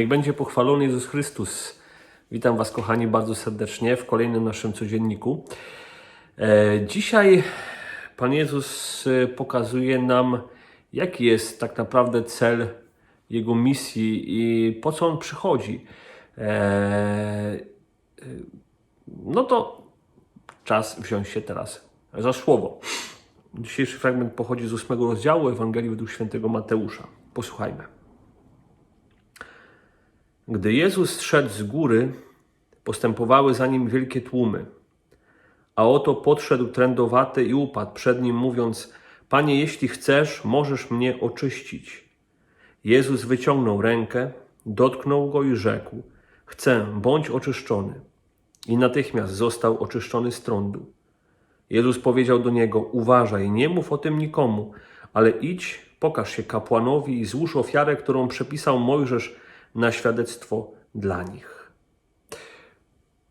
Niech będzie pochwalony Jezus Chrystus. Witam Was, kochani, bardzo serdecznie w kolejnym naszym codzienniku. E, Dzisiaj Pan Jezus e, pokazuje nam, jaki jest tak naprawdę cel Jego misji i po co On przychodzi. E, No to czas wziąć się teraz za słowo. Dzisiejszy fragment pochodzi z ósmego rozdziału Ewangelii według świętego Mateusza. Posłuchajmy. Gdy Jezus szedł z góry, postępowały za nim wielkie tłumy. A oto podszedł trędowaty i upadł przed nim, mówiąc: Panie, jeśli chcesz, możesz mnie oczyścić. Jezus wyciągnął rękę, dotknął go i rzekł: Chcę, bądź oczyszczony. I natychmiast został oczyszczony z trądu. Jezus powiedział do niego: Uważaj, nie mów o tym nikomu, ale idź, pokaż się kapłanowi i złóż ofiarę, którą przepisał Mojżesz na świadectwo dla nich.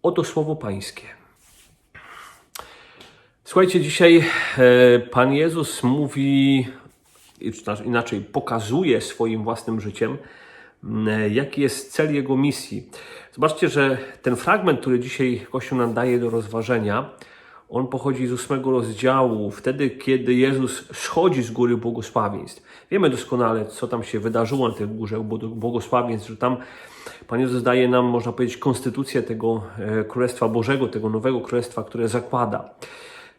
Oto słowo Pańskie. Słuchajcie, dzisiaj e, Pan Jezus mówi, czy też inaczej pokazuje swoim własnym życiem, jaki jest cel Jego misji. Zobaczcie, że ten fragment, który dzisiaj Kościół nam daje do rozważenia, on pochodzi z ósmego rozdziału, wtedy, kiedy Jezus schodzi z góry błogosławieństw. Wiemy doskonale, co tam się wydarzyło na tej górze błogosławieństw, że tam Pan Jezus daje nam, można powiedzieć, konstytucję tego e, Królestwa Bożego, tego nowego Królestwa, które zakłada.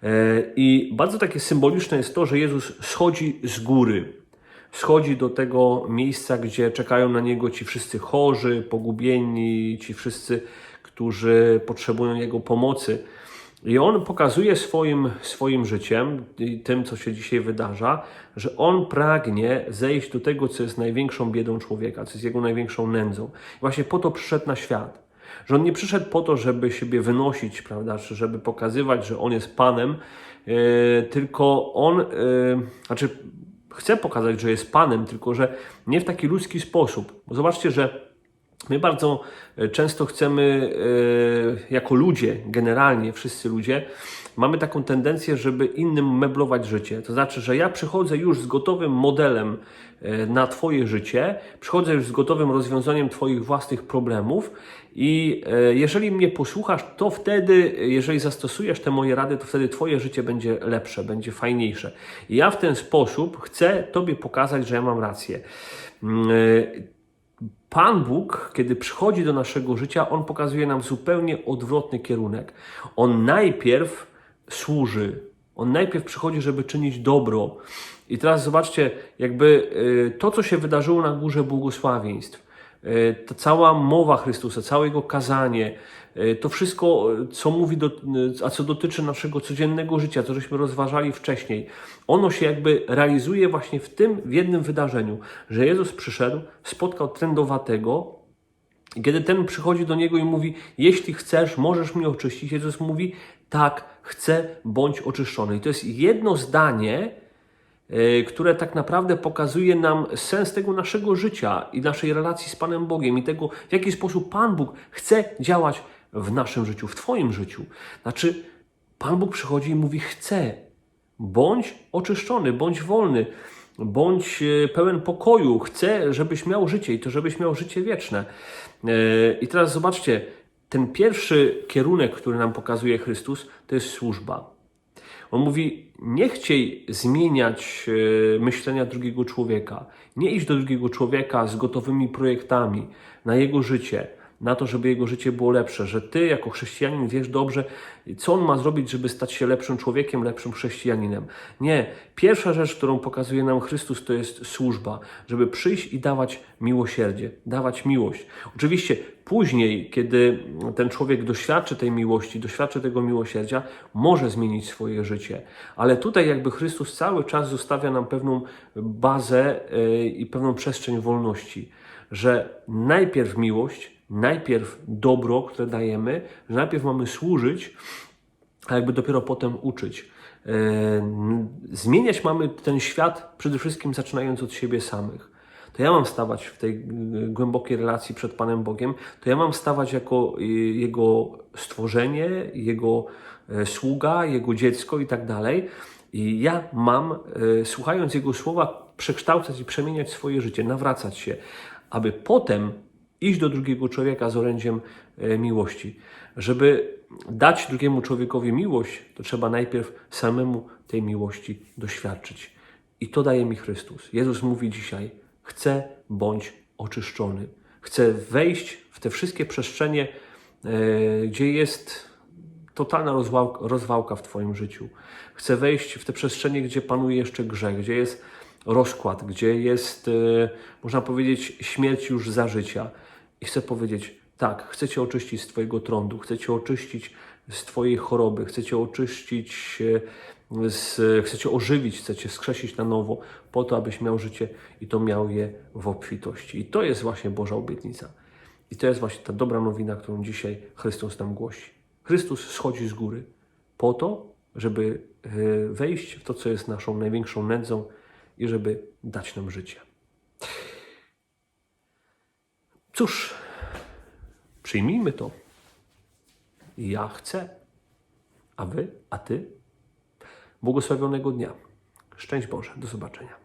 E, I bardzo takie symboliczne jest to, że Jezus schodzi z góry. Schodzi do tego miejsca, gdzie czekają na Niego ci wszyscy chorzy, pogubieni, ci wszyscy, którzy potrzebują Jego pomocy. I on pokazuje swoim, swoim życiem tym, co się dzisiaj wydarza, że on pragnie zejść do tego, co jest największą biedą człowieka, co jest jego największą nędzą. I właśnie po to przyszedł na świat. Że on nie przyszedł po to, żeby siebie wynosić, prawda, czy żeby pokazywać, że on jest Panem, yy, tylko on, yy, znaczy chce pokazać, że jest Panem, tylko że nie w taki ludzki sposób. Bo zobaczcie, że My bardzo e, często chcemy, e, jako ludzie, generalnie wszyscy ludzie, mamy taką tendencję, żeby innym meblować życie. To znaczy, że ja przychodzę już z gotowym modelem e, na Twoje życie, przychodzę już z gotowym rozwiązaniem Twoich własnych problemów i jeżeli mnie posłuchasz, to wtedy, jeżeli zastosujesz te moje rady, to wtedy Twoje życie będzie lepsze, będzie fajniejsze. I ja w ten sposób chcę Tobie pokazać, że ja mam rację. Pan Bóg, kiedy przychodzi do naszego życia, On pokazuje nam zupełnie odwrotny kierunek. On najpierw służy, On najpierw przychodzi, żeby czynić dobro. I teraz zobaczcie, jakby y, to, co się wydarzyło na górze błogosławieństw, y, ta cała mowa Chrystusa, całe Jego kazanie, to wszystko, co mówi, do, a co dotyczy naszego codziennego życia, co żeśmy rozważali wcześniej, ono się jakby realizuje właśnie w tym, w jednym wydarzeniu, że Jezus przyszedł, spotkał trędowatego, kiedy ten przychodzi do niego i mówi: Jeśli chcesz, możesz mnie oczyścić, Jezus mówi: Tak, chcę, bądź oczyszczony. I to jest jedno zdanie, które tak naprawdę pokazuje nam sens tego naszego życia i naszej relacji z Panem Bogiem i tego, w jaki sposób Pan Bóg chce działać w naszym życiu, w Twoim życiu. Znaczy, Pan Bóg przychodzi i mówi: Chcę, bądź oczyszczony, bądź wolny, bądź e, pełen pokoju. Chcę, żebyś miał życie i to, żebyś miał życie wieczne. E, I teraz zobaczcie, ten pierwszy kierunek, który nam pokazuje Chrystus, to jest służba. On mówi: Nie chciej zmieniać e, myślenia drugiego człowieka. Nie idź do drugiego człowieka z gotowymi projektami na jego życie, na to, żeby jego życie było lepsze. Że ty, jako chrześcijanin, wiesz dobrze, co on ma zrobić, żeby stać się lepszym człowiekiem, lepszym chrześcijaninem. Nie. Pierwsza rzecz, którą pokazuje nam Chrystus, to jest służba, żeby przyjść i dawać miłosierdzie, dawać miłość. Oczywiście później, kiedy ten człowiek doświadczy tej miłości, doświadczy tego miłosierdzia, może zmienić swoje życie. Ale tutaj jakby Chrystus cały czas zostawia nam pewną bazę yy, i pewną przestrzeń wolności, że najpierw miłość, najpierw dobro, które dajemy, że najpierw mamy służyć, a jakby dopiero potem uczyć. Yy, Zmieniać mamy ten świat przede wszystkim zaczynając od siebie samych. To ja mam stawać w tej głębokiej relacji przed Panem Bogiem, to ja mam stawać jako yy, Jego stworzenie, Jego yy, sługa, Jego dziecko i tak dalej. I ja mam, słuchając Jego słowa, przekształcać i przemieniać swoje życie, nawracać się, aby potem iść do drugiego człowieka z orędziem e, miłości. Żeby dać drugiemu człowiekowi miłość, to trzeba najpierw samemu tej miłości doświadczyć. I to daje mi Chrystus. Jezus mówi dzisiaj: Chcę bądź oczyszczony. Chcę wejść w te wszystkie przestrzenie, e, gdzie jest totalna rozwałka, w Twoim życiu. Chcę wejść w te przestrzenie, gdzie panuje jeszcze grzech, gdzie jest rozkład, gdzie jest, e, można powiedzieć, śmierć już za życia. I chcę powiedzieć, tak, chcę Cię oczyścić z Twojego trądu, chcę Cię oczyścić z Twojej choroby, chcę Cię oczyścić, e, z, chcę Cię ożywić, chcę Cię skrzesić na nowo, po to, abyś miał życie i to miał je w obfitości. I to jest właśnie Boża obietnica. I to jest właśnie ta dobra nowina, którą dzisiaj Chrystus nam głosi. Chrystus schodzi z góry po to, żeby e, wejść w to, co jest naszą największą nędzą i żeby dać nam życie. Cóż, przyjmijmy to. Ja chcę. A wy? A ty? Błogosławionego dnia. Szczęść Boże. Do zobaczenia.